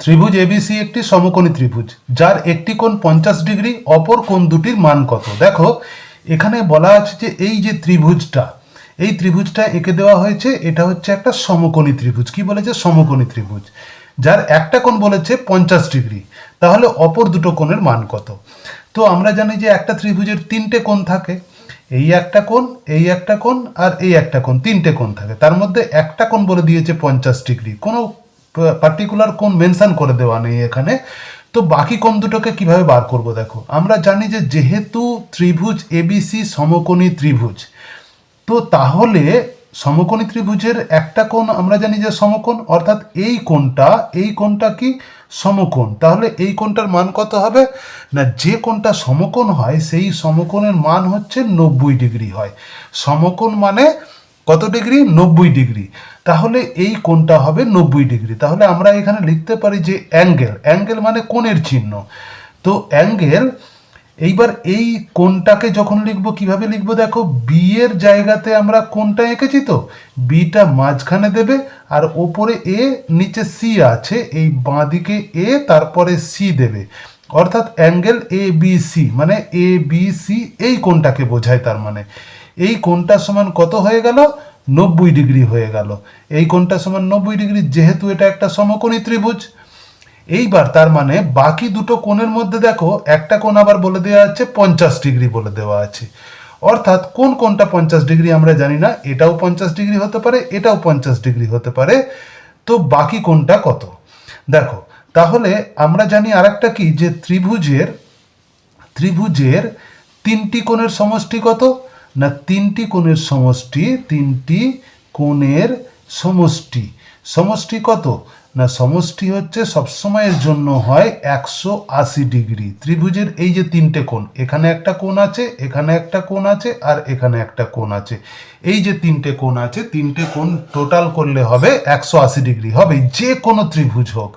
ত্রিভুজ এবিসি একটি সমকোণী ত্রিভুজ, যার একটি কোণ পঞ্চাশ ডিগ্রি, অপর কোণ দুটির মান কত? দেখো, এখানে বলা আছে যে এই যে ত্রিভুজটা, এই ত্রিভুজটা এঁকে দেওয়া হয়েছে, এটা হচ্ছে একটা সমকোণী ত্রিভুজ। কি বলেছে? সমকোণী ত্রিভুজ, যার একটা কোণ বলেছে পঞ্চাশ ডিগ্রি। তাহলে অপর দুটো কোণের মান কত? তো আমরা জানি যে একটা ত্রিভুজের তিনটে কোণ থাকে, এই একটা কোণ, এই একটা কোণ, আর এই একটা কোণ, তিনটে কোণ থাকে। তার মধ্যে একটা কোণ বলে দিয়েছে পঞ্চাশ ডিগ্রি। কোনো পার্টিকুলার কোন মেনশন করে দেওয়া নেই এখানে। তো বাকি কোণ দুটোকে কীভাবে বার করব দেখো? আমরা জানি যে যেহেতু ত্রিভুজ এবিসি সমকোণী ত্রিভুজ, তো তাহলে সমকোণী ত্রিভুজের একটা কোণ আমরা জানি যে সমকোণ, অর্থাৎ এই কোণটা এই কোণটা কি? সমকোণ। তাহলে এই কোণটার মান কত হবে? না, যে কোণটা সমকোণ হয়, সেই সমকোণের মান হচ্ছে নব্বই ডিগ্রি হয়। সমকোণ মানে কত ডিগ্রি? নব্বই ডিগ্রি। তাহলে এই কোণটা হবে নব্বই ডিগ্রি। তাহলে আমরা এখানে লিখতে পারি যে অ্যাঙ্গেল। অ্যাঙ্গেল মানে কোণের চিহ্ন। তো অ্যাঙ্গেল, এইবার এই কোণটাকে যখন লিখব, কীভাবে লিখব দেখো? বি এর জায়গাতে আমরা কোনটা এঁকেছি তো? বিটা মাঝখানে দেবে আর ওপরে এ নিচে সি আছে। এই বাঁ দিকে এ তারপরে সি দেবে। অর্থাৎ অ্যাঙ্গেল এ বি সি মানে এ বি সি এই কোণটাকে বোঝায় তার মানে। এই কোণটা সমান কত হয়ে গেল? নব্বই ডিগ্রি হয়ে গেল। এই কোণটা সমান নব্বই ডিগ্রি, যেহেতু এটা একটা সমকোণী ত্রিভুজ। এইবার তার মানে বাকি দুটো কোণের মধ্যে দেখো, একটা কোণ আবার বলে দেওয়া আছে, পঞ্চাশ ডিগ্রি বলে দেওয়া আছে। অর্থাৎ কোন কোনটা পঞ্চাশ ডিগ্রি আমরা জানি না, এটাও পঞ্চাশ ডিগ্রি হতে পারে, এটাও পঞ্চাশ ডিগ্রি হতে পারে। তো বাকি কোনটা কত? দেখো, তাহলে আমরা জানি আরেকটা কি, যে ত্রিভুজের ত্রিভুজের তিনটি কোণের সমষ্টি কত? না তিনটি কোণের সমষ্টি, তিনটি কোণের সমষ্টি। সমষ্টি কত? না, সমষ্টি হচ্ছে সবসময়ের জন্য হয় একশো আশি ডিগ্রি। ত্রিভুজের এই যে তিনটে কোণ, এখানে একটা কোণ আছে, এখানে একটা কোণ আছে, আর এখানে একটা কোণ আছে। এই যে তিনটে কোণ আছে, তিনটে কোণ টোটাল করলে হবে একশো আশি ডিগ্রি। হবে যে কোনো ত্রিভুজ হোক।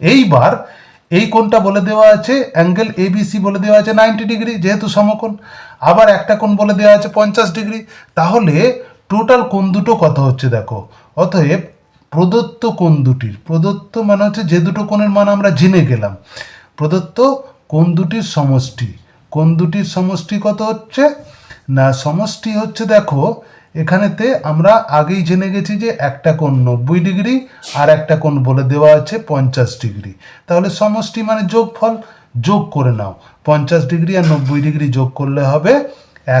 এইবার এই কোণটা বলে দেওয়া আছে অ্যাঙ্গেল এবিসি বলে দেওয়া আছে নাইনটি ডিগ্রি যেহেতু সমকোণ। আবার একটা কোণ বলে দেওয়া আছে পঞ্চাশ ডিগ্রি তাহলে টোটাল কোণ দুটো কত হচ্ছে দেখো? অতএব প্রদত্ত কোণ দুটির, প্রদত্ত মানে হচ্ছে যে দুটো কোণের মান আমরা জেনে গেলাম। প্রদত্ত কোণ দুটির সমষ্টি, কোণ দুটির সমষ্টি কত হচ্ছে? না, সমষ্টি হচ্ছে দেখো এখানেতে আমরা আগেই জেনে গেছি যে একটা কোণ নব্বই ডিগ্রি আর একটা কোণ বলে দেওয়া আছে পঞ্চাশ ডিগ্রি। তাহলে সমষ্টি মানে যোগফল, যোগ করে নাও। পঞ্চাশ ডিগ্রি আর নব্বই ডিগ্রি যোগ করলে হবে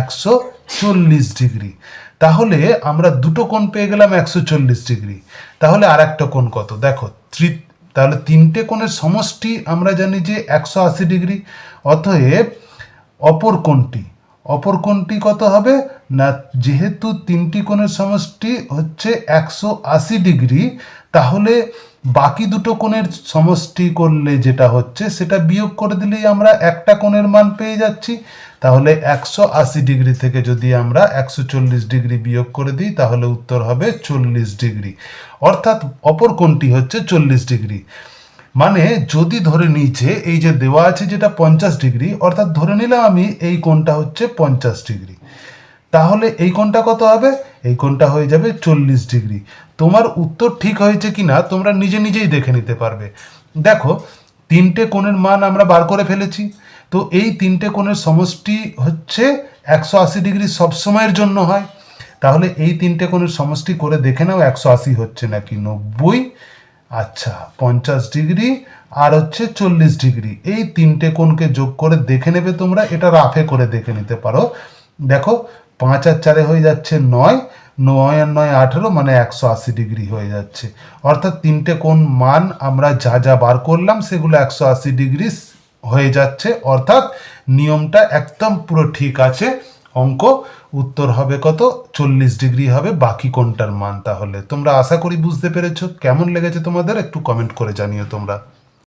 একশো চল্লিশ ডিগ্রি। তাহলে আমরা দুটো কোণ পেয়ে গেলাম একশো চল্লিশ ডিগ্রি। তাহলে আর একটা কোণ কত? দেখো, ত্রি, তাহলে তিনটে কোণের সমষ্টি আমরা জানি যে একশো আশি ডিগ্রি। অতএব অপর কোণটি অপর কোণটি কত হবে? না, যেহেতু তিনটি কোণের সমষ্টি হচ্ছে একশো আশি ডিগ্রি, তাহলে বাকি দুটো কোণের সমষ্টি করলে যেটা হচ্ছে, সেটা বিয়োগ করে দিলেই আমরা একটা কোণের মান পেয়ে যাচ্ছি। তাহলে একশো আশি ডিগ্রি থেকে যদি আমরা একশো চল্লিশ ডিগ্রি বিয়োগ করে দিই, তাহলে উত্তর হবে চল্লিশ ডিগ্রি। অর্থাৎ অপর কোণটি হচ্ছে চল্লিশ ডিগ্রি। মানে যদি ধরে নিচে এই যে দেওয়া আছে যেটা পঞ্চাশ ডিগ্রি, অর্থাৎ ধরে নিলাম আমি এই কোণটা হচ্ছে পঞ্চাশ ডিগ্রি। তাহলে এই কোণটা কত হবে? এই কোণটা হয়ে যাবে চল্লিশ ডিগ্রি। তোমার উত্তর ঠিক হয়েছে কি না তোমরা নিজে নিজেই দেখে নিতে পারবে। দেখো, তিনটে কোণের মান আমরা বার করে ফেলেছি। তো এই তিনটে কোণের সমষ্টি হচ্ছে একশো আশি ডিগ্রি সবসময়ের জন্য হয়। তাহলে এই তিনটে কোণের সমষ্টি করে দেখে নাও একশো আশি হচ্ছে নাকি নব্বই। আচ্ছা পঞ্চাশ ডিগ্রি আর হচ্ছে চল্লিশ ডিগ্রি। এই তিনটে কোণকে যোগ করে দেখে নেবে তোমরা, এটা রাফে করে দেখে নিতে পারো। দেখো, পাঁচ আর চারে হয়ে যাচ্ছে নয় নয় আর নয় আঠেরো মানে একশো আশি ডিগ্রি হয়ে যাচ্ছে। অর্থাৎ তিনটে কোণ মান আমরা যা যা বার করলাম, সেগুলো একশো আশি ডিগ্রি হয়ে যাচ্ছে। অর্থাৎ নিয়মটা একদম পুরো ঠিক আছে। অঙ্ক উত্তর হবে কত? চল্লিশ ডিগ্রি হবে, বাকি কোনটার মান তাহলে? তোমরা আশা করি বুঝতে পেরেছ। কেমন লেগেছে তোমাদের? একটু কমেন্ট করে জানিও তোমরা।